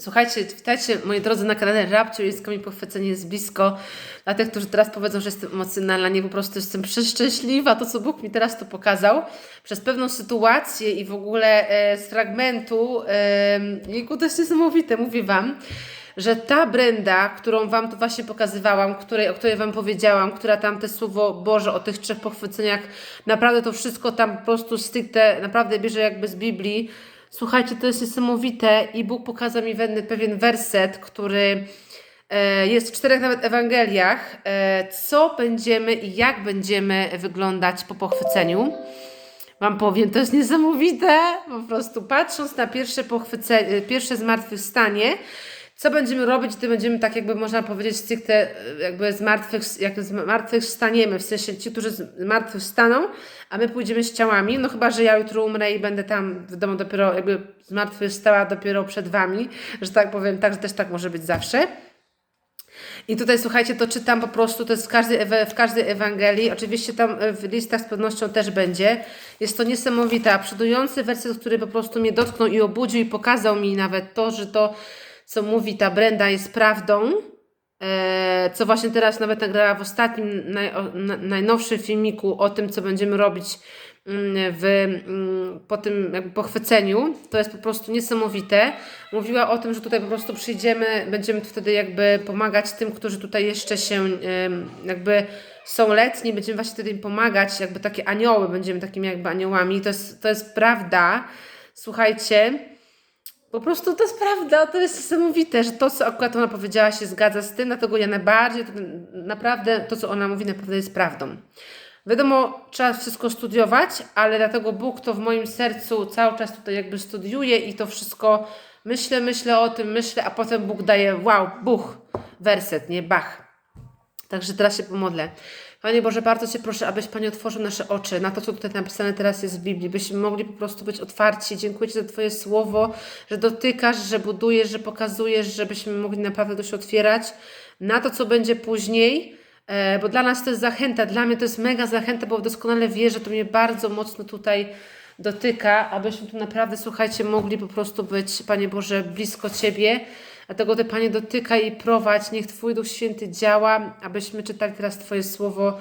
Słuchajcie, witajcie moi drodzy na kanale Rabciu jest mi pochwycenie jest blisko. Dla tych, którzy teraz powiedzą, że jestem emocjonalna, nie po prostu jestem przeszczęśliwa, to co Bóg mi teraz tu pokazał. Przez pewną sytuację i w ogóle e, z fragmentu, e, jejku, to jest niesamowite, mówię Wam, że ta Brenda, którą Wam tu właśnie pokazywałam, której, o której Wam powiedziałam, która tam te słowo Boże o tych trzech pochwyceniach, naprawdę to wszystko tam po prostu stricte, naprawdę bierze jakby z Biblii, Słuchajcie, to jest niesamowite i Bóg pokazał mi pewien, werset, który e, jest w czterech nawet Ewangeliach, e, co będziemy i jak będziemy wyglądać po pochwyceniu. Wam powiem, to jest niesamowite, po prostu patrząc na pierwsze pochwycenie, pierwsze zmartwychwstanie, co będziemy robić, gdy będziemy tak jakby można powiedzieć stricte jakby z martwych, jak z martwych wstaniemy, w sensie ci, którzy martwych wstaną, a my pójdziemy z ciałami, no chyba, że ja jutro umrę i będę tam w domu dopiero jakby z martwych stała dopiero przed Wami, że tak powiem, tak, że też tak może być zawsze. I tutaj słuchajcie, to czytam po prostu, to jest w każdej, w każdej Ewangelii, oczywiście tam w listach z pewnością też będzie. Jest to niesamowite, a przodujący werset, który po prostu mnie dotknął i obudził i pokazał mi nawet to, że to co mówi ta Brenda jest prawdą, e, co właśnie teraz nawet nagrała w ostatnim, naj, na, najnowszym filmiku o tym, co będziemy robić mm, w, mm, po tym jakby pochwyceniu. To jest po prostu niesamowite. Mówiła o tym, że tutaj po prostu przyjdziemy, będziemy wtedy jakby pomagać tym, którzy tutaj jeszcze się jakby są letni, będziemy właśnie wtedy im pomagać, jakby takie anioły, będziemy takimi jakby aniołami. To jest, to jest prawda. Słuchajcie, po prostu to jest prawda, to jest niesamowite, że to, co akurat ona powiedziała, się zgadza z tym, dlatego ja najbardziej, to naprawdę to, co ona mówi, naprawdę jest prawdą. Wiadomo, trzeba wszystko studiować, ale dlatego Bóg to w moim sercu cały czas tutaj jakby studiuje i to wszystko myślę, myślę o tym, myślę, a potem Bóg daje wow, buch, werset, nie bach. Także teraz się pomodlę. Panie Boże, bardzo Cię proszę, abyś Panie otworzył nasze oczy na to, co tutaj napisane teraz jest w Biblii, byśmy mogli po prostu być otwarci. Dziękuję Ci za Twoje słowo, że dotykasz, że budujesz, że pokazujesz, żebyśmy mogli naprawdę to się otwierać na to, co będzie później. E, bo dla nas to jest zachęta, dla mnie to jest mega zachęta, bo doskonale wierzę, to mnie bardzo mocno tutaj dotyka, abyśmy tu naprawdę, słuchajcie, mogli po prostu być, Panie Boże, blisko Ciebie, Dlatego Ty, Panie, dotykaj i prowadź. Niech Twój Duch Święty działa, abyśmy czytali teraz Twoje słowo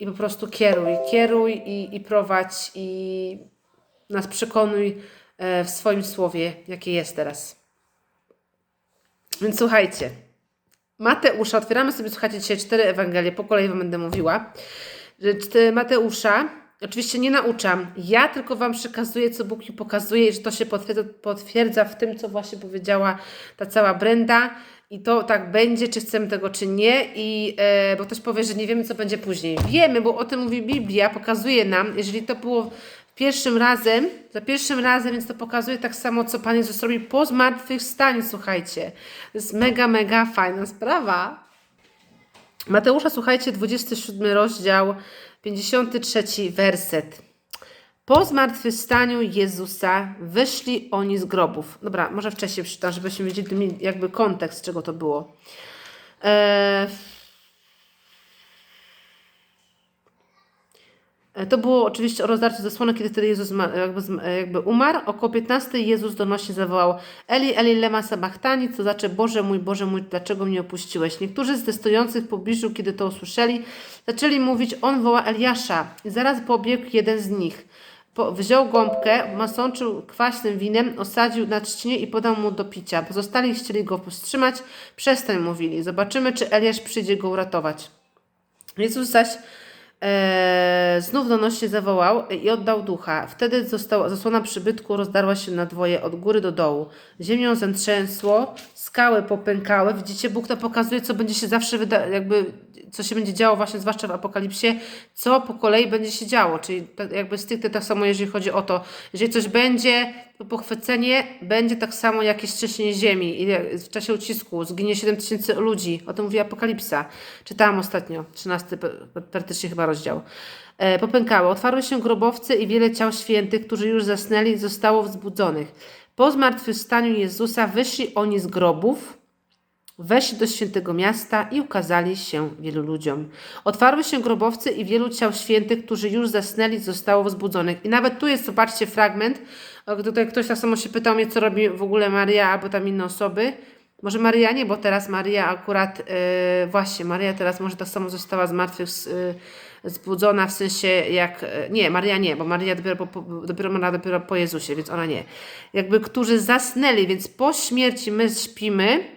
i po prostu kieruj. Kieruj i, i prowadź i nas przekonuj e, w swoim słowie, jakie jest teraz. Więc słuchajcie. Mateusza, otwieramy sobie, słuchajcie, dzisiaj cztery Ewangelie, po kolei Wam będę mówiła. Mateusza, Oczywiście nie nauczam. Ja tylko Wam przekazuję, co Bóg mi pokazuje i że to się potwierdza, potwierdza w tym, co właśnie powiedziała ta cała Brenda. I to tak będzie, czy chcemy tego, czy nie. I e, bo ktoś powie, że nie wiemy, co będzie później. Wiemy, bo o tym mówi Biblia, pokazuje nam, jeżeli to było pierwszym razem, za pierwszym razem, więc to pokazuje tak samo, co Pan Jezus robi po zmartwychwstaniu, słuchajcie. To jest mega, mega fajna sprawa. Mateusza, słuchajcie, 27 rozdział, 53 werset. Po zmartwychwstaniu Jezusa wyszli oni z grobów. Dobra, może wcześniej przeczytam, żebyśmy wiedzieli jakby kontekst, czego to było. Eee, to było oczywiście o rozdarciu zasłony, kiedy wtedy Jezus jakby, jakby umarł. Około 15 Jezus donośnie zawołał Eli, Eli, lema sabachthani, co znaczy Boże mój, Boże mój, dlaczego mnie opuściłeś? Niektórzy z testujących w pobliżu, kiedy to usłyszeli, zaczęli mówić, on woła Eliasza. I zaraz pobiegł jeden z nich. Po, wziął gąbkę, masączył kwaśnym winem, osadził na trzcinie i podał mu do picia. Pozostali chcieli go powstrzymać. Przestań, mówili. Zobaczymy, czy Eliasz przyjdzie go uratować. Jezus zaś e, znów donośnie zawołał i oddał ducha. Wtedy została, zasłona przybytku rozdarła się na dwoje od góry do dołu. Ziemią zatrzęsło, skały popękały. Widzicie, Bóg to pokazuje, co będzie się zawsze jakby co się będzie działo właśnie zwłaszcza w Apokalipsie, co po kolei będzie się działo, czyli jakby stricte tak samo jeżeli chodzi o to, jeżeli coś będzie, to pochwycenie będzie tak samo jak jest trzęsienie ziemi w czasie ucisku, zginie 7 tysięcy ludzi, o tym mówi Apokalipsa, czytałam ostatnio, 13 praktycznie chyba rozdział. E, popękały, otwarły się grobowce i wiele ciał świętych, którzy już zasnęli, zostało wzbudzonych. Po zmartwychwstaniu Jezusa wyszli oni z grobów, Weszli do świętego miasta i ukazali się wielu ludziom. Otwarły się grobowce i wielu ciał świętych, którzy już zasnęli, zostało wzbudzonych. I nawet tu jest, zobaczcie, fragment. Tutaj ktoś tak samo się pytał mnie, co robi w ogóle Maria albo tam inne osoby. Może Maria nie, bo teraz Maria akurat, yy, właśnie, Maria teraz może tak samo została z martwych yy, zbudzona, w sensie jak, yy, nie, Maria nie, bo Maria dopiero po, dopiero, dopiero po Jezusie, więc ona nie. Jakby, którzy zasnęli, więc po śmierci my śpimy, E,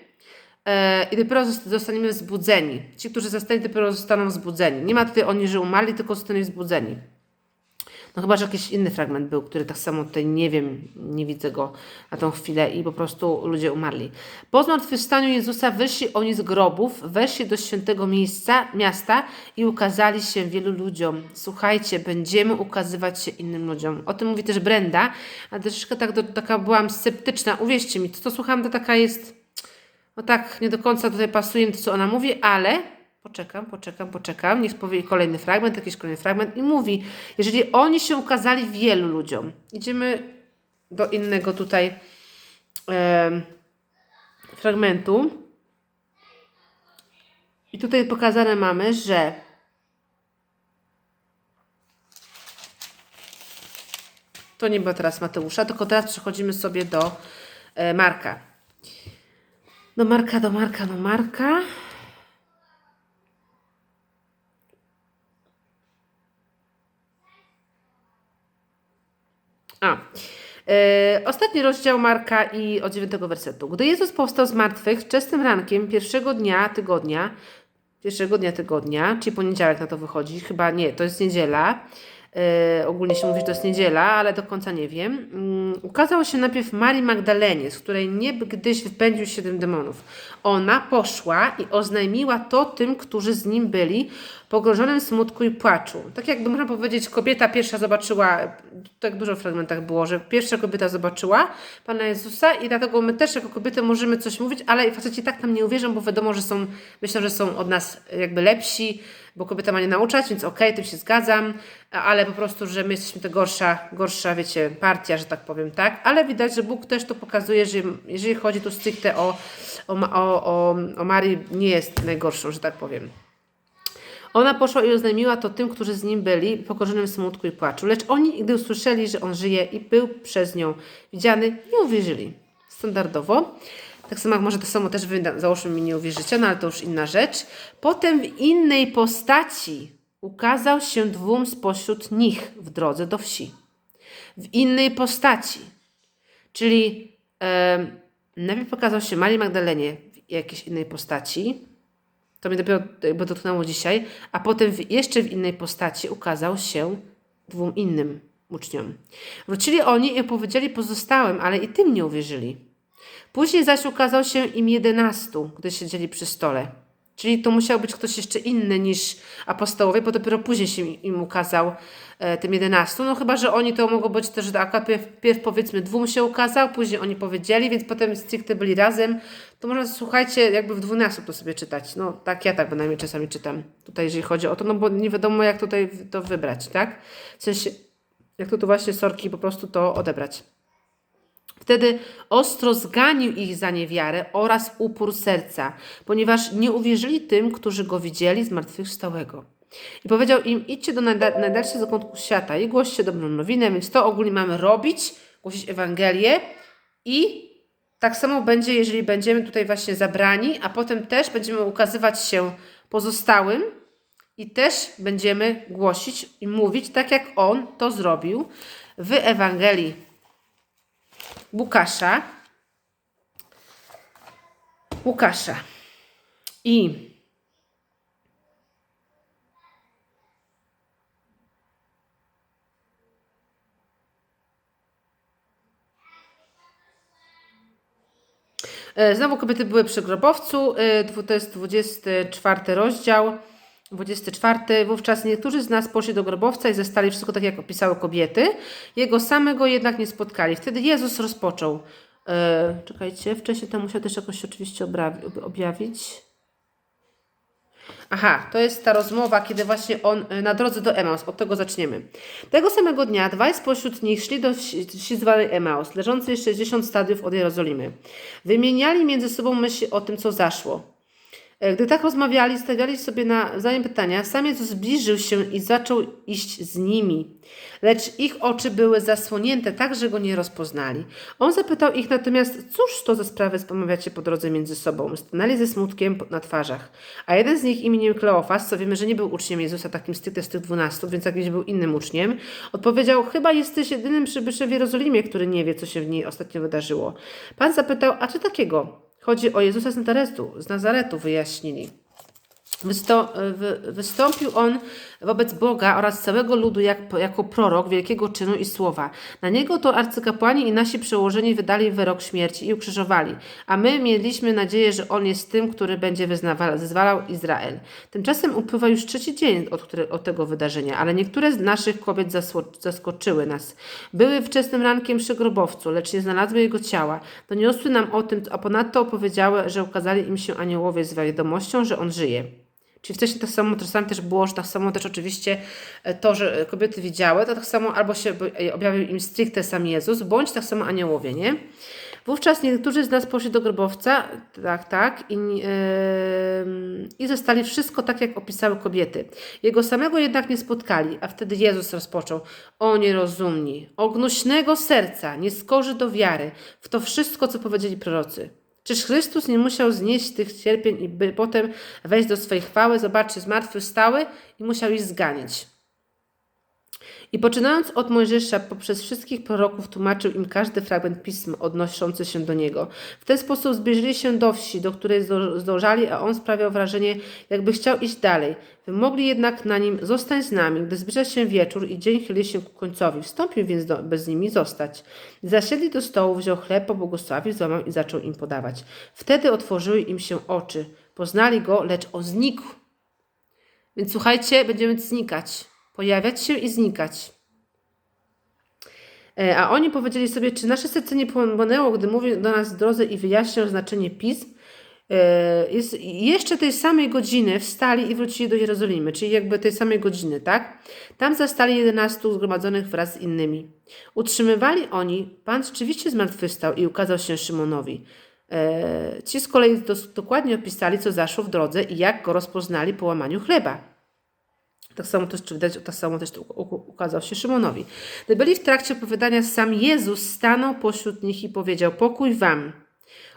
i dopiero zost- zostaniemy wzbudzeni. Ci, którzy zostali, dopiero zostaną wzbudzeni. Nie ma tutaj oni, że umarli, tylko zostali wzbudzeni. No chyba, że jakiś inny fragment był, który tak samo tutaj nie wiem, nie widzę go na tą chwilę i po prostu ludzie umarli. Po zmartwychwstaniu Jezusa wyszli oni z grobów, weszli do świętego miejsca, miasta i ukazali się wielu ludziom. Słuchajcie, będziemy ukazywać się innym ludziom. O tym mówi też Brenda, a troszeczkę tak do, taka byłam sceptyczna. Uwierzcie mi, to co słucham, to taka jest no tak, nie do końca tutaj pasuje to, co ona mówi, ale poczekam, poczekam, poczekam. Niech powie kolejny fragment, jakiś kolejny fragment i mówi, jeżeli oni się ukazali wielu ludziom, idziemy do innego tutaj em, fragmentu. I tutaj pokazane mamy, że to nie było teraz Mateusza, tylko teraz przechodzimy sobie do e, Marka. Do Marka, do Marka, do Marka. A. E, ostatni rozdział Marka i od dziewiątego wersetu. Gdy Jezus powstał z martwych, wczesnym rankiem pierwszego dnia tygodnia, pierwszego dnia tygodnia, czyli poniedziałek na to wychodzi, chyba nie, to jest niedziela. E, ogólnie się mówi, że to jest niedziela, ale do końca nie wiem. Mm, ukazał się najpierw Marii Magdalenie, z której niegdyś wypędził siedem demonów. Ona poszła i oznajmiła to tym, którzy z nim byli, pogrążonym smutku i płaczu. Tak jakby można powiedzieć, kobieta pierwsza zobaczyła, tak dużo w fragmentach było, że pierwsza kobieta zobaczyła Pana Jezusa i dlatego my też jako kobiety możemy coś mówić, ale faceci tak nam nie uwierzą, bo wiadomo, że są, myślą, że są od nas jakby lepsi, bo kobieta ma nie nauczać, więc okej, tym się zgadzam, ale po prostu, że my jesteśmy to gorsza, gorsza, wiecie, partia, że tak powiem, tak? Ale widać, że Bóg też to pokazuje, że jeżeli chodzi tu stricte o, o, o, o, o Marii, nie jest najgorszą, że tak powiem. Ona poszła i oznajmiła to tym, którzy z nim byli, pokorzonym smutku i płaczu. Lecz oni, gdy usłyszeli, że on żyje i był przez nią widziany, nie uwierzyli. Standardowo. Tak samo jak może to samo też wy, załóżmy mi nie uwierzycie, no ale to już inna rzecz. Potem w innej postaci ukazał się dwóm spośród nich w drodze do wsi. W innej postaci. Czyli e, najpierw pokazał się Marii Magdalenie w jakiejś innej postaci, to mnie dopiero jakby dotknęło dzisiaj, a potem w, jeszcze w innej postaci ukazał się dwóm innym uczniom. Wrócili oni i opowiedzieli pozostałym, ale i tym nie uwierzyli. Później zaś ukazał się im jedenastu, gdy siedzieli przy stole. Czyli to musiał być ktoś jeszcze inny niż apostołowie, bo dopiero później się im ukazał e, tym jedenastu. No chyba, że oni to mogło być też, akurat pierw, powiedzmy dwóm się ukazał, później oni powiedzieli, więc potem stricte byli razem. To można, słuchajcie, jakby w dwunasób to sobie czytać. No tak, ja tak bynajmniej czasami czytam. Tutaj jeżeli chodzi o to, no bo nie wiadomo jak tutaj to wybrać, tak? W sensie, jak to tu właśnie sorki po prostu to odebrać. Wtedy ostro zganił ich za niewiarę oraz upór serca, ponieważ nie uwierzyli tym, którzy go widzieli zmartwychwstałego. I powiedział im, idźcie do najda- najdalszych zakątków świata i głoście dobrą nowinę, więc to ogólnie mamy robić, głosić Ewangelię i tak samo będzie, jeżeli będziemy tutaj właśnie zabrani, a potem też będziemy ukazywać się pozostałym i też będziemy głosić i mówić tak, jak on to zrobił w Ewangelii Łukasza. Łukasza. I E, Znowu kobiety były przy grobowcu, e, to jest 24 rozdział, 24. Wówczas niektórzy z nas poszli do grobowca i zastali wszystko tak, jak opisały kobiety. Jego samego jednak nie spotkali. Wtedy Jezus rozpoczął. E, czekajcie, wcześniej to musiał też jakoś oczywiście objawić. Aha, to jest ta rozmowa, kiedy właśnie on y, na drodze do Emaus, od tego zaczniemy. Tego samego dnia dwaj spośród nich szli do wsi zwanej Emaus, leżącej 60 stadiów od Jerozolimy. Wymieniali między sobą myśli o tym, co zaszło. E, Gdy tak rozmawiali, stawiali sobie nawzajem pytania, sam Jezus zbliżył się i zaczął iść z nimi. Lecz ich oczy były zasłonięte tak, że go nie rozpoznali. On zapytał ich natomiast, cóż to za sprawy spomawiacie po drodze między sobą? Stanęli ze smutkiem na twarzach. A jeden z nich imieniem Kleofas, co wiemy, że nie był uczniem Jezusa takim stricte z tych dwunastu, więc jakiś był innym uczniem, odpowiedział, chyba jesteś jedynym przybyszem w Jerozolimie, który nie wie, co się w niej ostatnio wydarzyło. Pan zapytał, a co takiego? Chodzi o Jezusa z Nazaretu, z Nazaretu wyjaśnili. Wystą, wy, wystąpił on wobec Boga oraz całego ludu jak, jako prorok wielkiego czynu i słowa. Na niego to arcykapłani i nasi przełożeni wydali wyrok śmierci i ukrzyżowali, a my mieliśmy nadzieję, że on jest tym, który będzie zezwalał Izrael. Tymczasem upływa już trzeci dzień od, od tego wydarzenia, ale niektóre z naszych kobiet zaskoczyły nas. Były wczesnym rankiem przy grobowcu, lecz nie znalazły jego ciała. Doniosły nam o tym, a ponadto opowiedziały, że ukazali im się aniołowie z wiadomością, że on żyje. Czyli wcześniej tak samo, czasami też było, że tak samo też oczywiście e, to, że kobiety widziały, to tak samo albo się by- objawił im stricte sam Jezus, bądź tak samo aniołowie, nie? Wówczas niektórzy z nas poszli do grobowca, tak, tak, i, yy, i zostali wszystko tak, jak opisały kobiety. Jego samego jednak nie spotkali, a wtedy Jezus rozpoczął. O nierozumni, o gnuśnego serca, nieskorzy do wiary, w to wszystko, co powiedzieli prorocy. Czyż Chrystus nie musiał znieść tych cierpień i by potem wejść do swojej chwały? Zobaczcie, zmartwychwstały i musiał ich zganić. I poczynając od Mojżesza poprzez wszystkich proroków tłumaczył im każdy fragment pism odnoszący się do niego. W ten sposób zbliżyli się do wsi, do której zdążali, a on sprawiał wrażenie, jakby chciał iść dalej. Wymogli jednak na nim zostań z nami, gdy zbliża się wieczór i dzień chyli się ku końcowi. Wstąpił więc do, bez nimi zostać. Zasiedli do stołu, wziął chleb, pobłogosławił, złamał i zaczął im podawać. Wtedy otworzyły im się oczy. Poznali go, lecz on znikł. Więc słuchajcie, będziemy znikać. Pojawiać się i znikać. E, A oni powiedzieli sobie, czy nasze serce nie płonęło, gdy mówił do nas w drodze i wyjaśniał znaczenie pism. E, Jest, jeszcze tej samej godziny wstali i wrócili do Jerozolimy, czyli jakby tej samej godziny, tak? Tam zastali jedenastu zgromadzonych wraz z innymi. Utrzymywali oni, Pan rzeczywiście zmartwychwstał i ukazał się Szymonowi. E, Ci z kolei dokładnie opisali, co zaszło w drodze i jak go rozpoznali po łamaniu chleba. Tak samo też, czy widać, tak samo też ukazał się Szymonowi. Gdy byli w trakcie opowiadania, sam Jezus stanął pośród nich i powiedział: Pokój wam.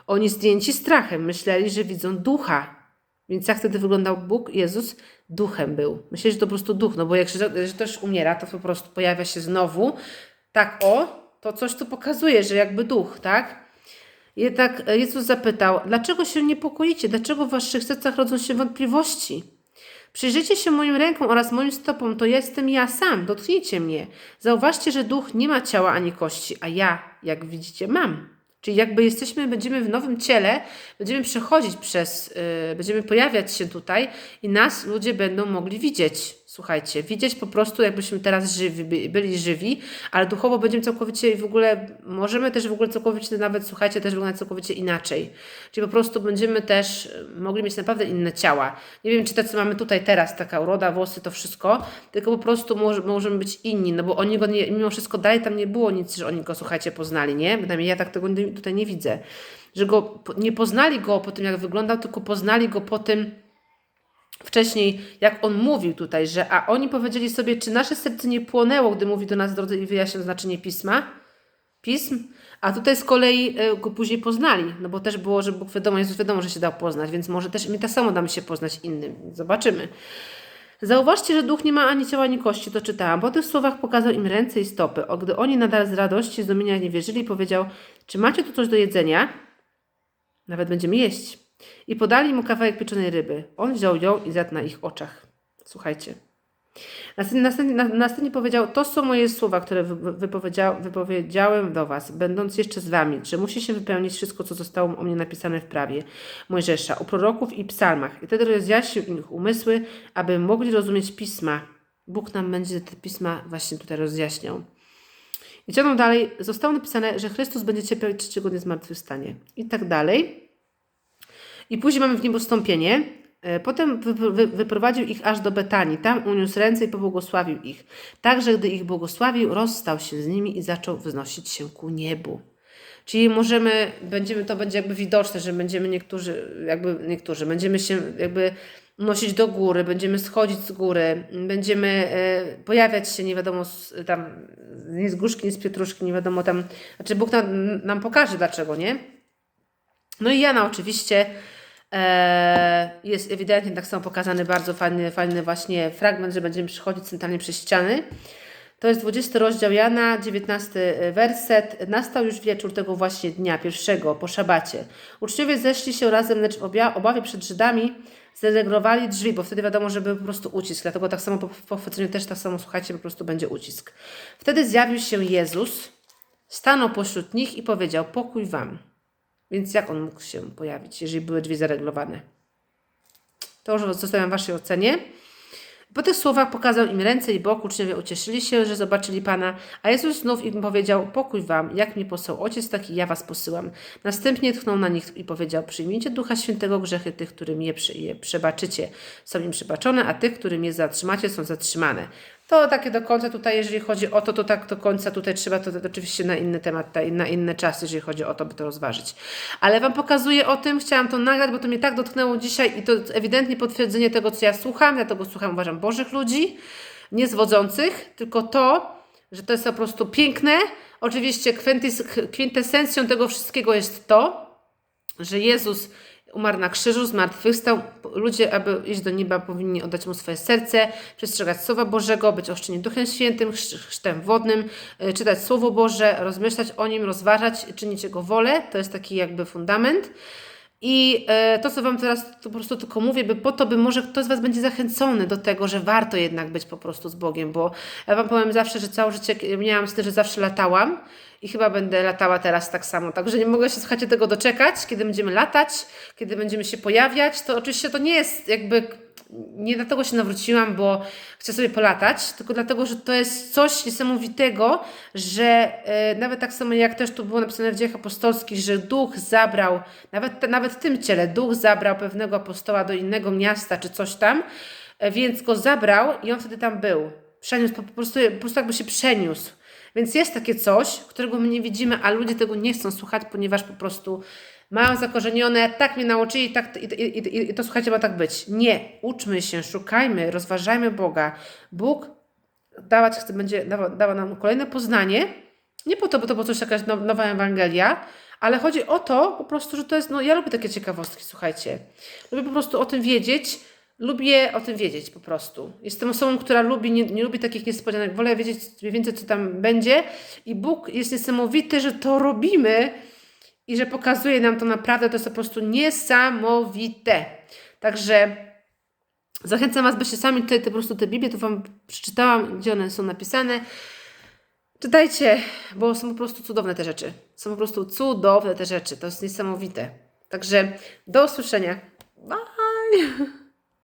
Oni zdjęci strachem myśleli, że widzą ducha. Więc jak wtedy wyglądał Bóg? Jezus duchem był. Myśleli, że to po prostu duch, no bo jak też umiera, to po prostu pojawia się znowu. Tak, o, to coś tu pokazuje, że jakby duch, tak? Jednak Jezus zapytał: Dlaczego się niepokoicie? Dlaczego w waszych sercach rodzą się wątpliwości? Przyjrzyjcie się moim rękom oraz moim stopom, to jestem ja sam, dotknijcie mnie. Zauważcie, że duch nie ma ciała ani kości, a ja, jak widzicie, mam. Czyli jakby jesteśmy, będziemy w nowym ciele, będziemy przechodzić przez, yy, będziemy pojawiać się tutaj i nas ludzie będą mogli widzieć. Słuchajcie, widzieć po prostu, jakbyśmy teraz żywi, by- byli żywi, ale duchowo będziemy całkowicie w ogóle, możemy też w ogóle całkowicie nawet, słuchajcie, też wyglądać całkowicie inaczej. Czyli po prostu będziemy też y, mogli mieć naprawdę inne ciała. Nie wiem, czy te, co mamy tutaj teraz, taka uroda, włosy, to wszystko, tylko po prostu może, możemy być inni, no bo oni go nie, mimo wszystko dalej tam nie było nic, że oni go, słuchajcie, poznali, nie? Bynajmniej ja tak tego tutaj nie widzę. Że go, nie poznali go po tym, jak wyglądał, tylko poznali go po tym, wcześniej, jak on mówił tutaj, że a oni powiedzieli sobie, czy nasze serce nie płonęło, gdy mówi do nas w drodze i wyjaśniał znaczenie pisma, pism, a tutaj z kolei e, go później poznali, no bo też było, że Bóg wiadomo, Jezus wiadomo, że się dał poznać, więc może też my tak samo damy się poznać innym. Zobaczymy. Zauważcie, że duch nie ma ani ciała, ani kości, to czytałam. Po tych słowach pokazał im ręce i stopy. O, gdy oni nadal z radości, zdumienia nie wierzyli, powiedział, czy macie tu coś do jedzenia? Nawet będziemy jeść. I podali mu kawałek pieczonej ryby. On wziął ją i zjadł na ich oczach. Słuchajcie. Następnie, następnie, na- następnie powiedział, to są moje słowa, które wy- wypowiedział, wypowiedziałem do was, będąc jeszcze z wami, że musi się wypełnić wszystko, co zostało o mnie napisane w prawie Mojżesza, u proroków i psalmach. I wtedy rozjaśnił ich umysły, aby mogli rozumieć pisma. Bóg nam będzie te pisma właśnie tutaj rozjaśniał. I ciągną dalej, zostało napisane, że Chrystus będzie cierpiał trzeciego dnia zmartwychwstanie. I tak dalej. I później mamy w nim postąpienie. E, Potem wy, wy, wyprowadził ich aż do Betanii. Tam uniósł ręce i pobłogosławił ich. Także, gdy ich błogosławił, rozstał się z nimi i zaczął wznosić się ku niebu. Czyli możemy, będziemy, to będzie jakby widoczne, że będziemy niektórzy, jakby niektórzy, będziemy się jakby nosić do góry, będziemy schodzić z góry, będziemy e, pojawiać się, nie wiadomo, z, tam, nie z gruszki, nie z pietruszki, nie wiadomo tam, znaczy Bóg nam, nam pokaże dlaczego, nie? No i Jana oczywiście e, jest ewidentnie tak samo pokazany bardzo fajny, fajny właśnie fragment, że będziemy przychodzić centralnie przez ściany. To jest 20 rozdział Jana, 19 werset. Nastał już wieczór tego właśnie dnia, pierwszego, po szabacie. Uczniowie zeszli się razem, lecz w obawie przed Żydami zdelegowali drzwi, bo wtedy wiadomo, że był po prostu ucisk. Dlatego tak samo po pochwyceniu też tak samo, słuchajcie, po prostu będzie ucisk. Wtedy zjawił się Jezus, stanął pośród nich i powiedział, pokój wam. Więc jak on mógł się pojawić, jeżeli były drzwi zareglowane? To już zostawiam waszej ocenie. Po tych słowach pokazał im ręce i bok, uczniowie ucieszyli się, że zobaczyli Pana, a Jezus znów im powiedział, pokój wam, jak mnie posłał Ojciec, tak i ja was posyłam. Następnie tchnął na nich i powiedział, przyjmijcie Ducha Świętego, grzechy tych, którym je przebaczycie, są im przebaczone, a tych, którym je zatrzymacie, są zatrzymane. To takie do końca tutaj, jeżeli chodzi o to, to tak do końca tutaj trzeba to, to oczywiście na inny temat, na inne czasy, jeżeli chodzi o to, by to rozważyć. Ale Wam pokazuję o tym, chciałam to nagrać, bo to mnie tak dotknęło dzisiaj i to ewidentnie potwierdzenie tego, co ja słucham. Ja tego słucham, uważam, Bożych ludzi, nie zwodzących, tylko to, że to jest po prostu piękne. Oczywiście kwintesencją tego wszystkiego jest to, że Jezus umarł na krzyżu, zmartwychwstał. Ludzie, aby iść do nieba, powinni oddać Mu swoje serce, przestrzegać Słowa Bożego, być ochrzczeni Duchem Świętym, chrz- chrztem wodnym, y, czytać Słowo Boże, rozmyślać o Nim, rozważać, czynić Jego wolę. To jest taki jakby fundament. I e, to, co Wam teraz to po prostu tylko mówię, by po to, by może ktoś z Was będzie zachęcony do tego, że warto jednak być po prostu z Bogiem, bo ja Wam powiem zawsze, że całe życie miałam z tym, że zawsze latałam i chyba będę latała teraz tak samo. Także nie mogę się, słuchajcie, tego doczekać, kiedy będziemy latać, kiedy będziemy się pojawiać. To oczywiście to nie jest jakby nie dlatego się nawróciłam, bo chcę sobie polatać, tylko dlatego, że to jest coś niesamowitego, że e, nawet tak samo jak też tu było napisane w dziejach apostolskich, że duch zabrał, nawet, nawet w tym ciele, duch zabrał pewnego apostoła do innego miasta czy coś tam, e, więc go zabrał i on wtedy tam był. Przeniósł, po prostu, po prostu jakby się przeniósł. Więc jest takie coś, którego my nie widzimy, a ludzie tego nie chcą słuchać, ponieważ po prostu mają zakorzenione, tak mnie nauczyli, tak, i, i, i, i to słuchajcie, ma tak być. Nie, uczmy się, szukajmy, rozważajmy Boga. Bóg dawać chce, będzie dawa, dała nam kolejne poznanie, nie po to, bo to była coś jakaś now- nowa Ewangelia, ale chodzi o to po prostu, że to jest, no ja lubię takie ciekawostki, słuchajcie. Lubię po prostu o tym wiedzieć, lubię o tym wiedzieć po prostu. Jestem osobą, która lubi, nie, nie lubi takich niespodzianek, wolę wiedzieć mniej więcej, co tam będzie i Bóg jest niesamowity, że to robimy, i że pokazuje nam to naprawdę, to jest po prostu niesamowite. Także zachęcam Was, byście sami tutaj te, po prostu te Biblię, tu Wam przeczytałam, gdzie one są napisane. Czytajcie, bo są po prostu cudowne te rzeczy. Są po prostu cudowne te rzeczy. To jest niesamowite. Także do usłyszenia. Bye!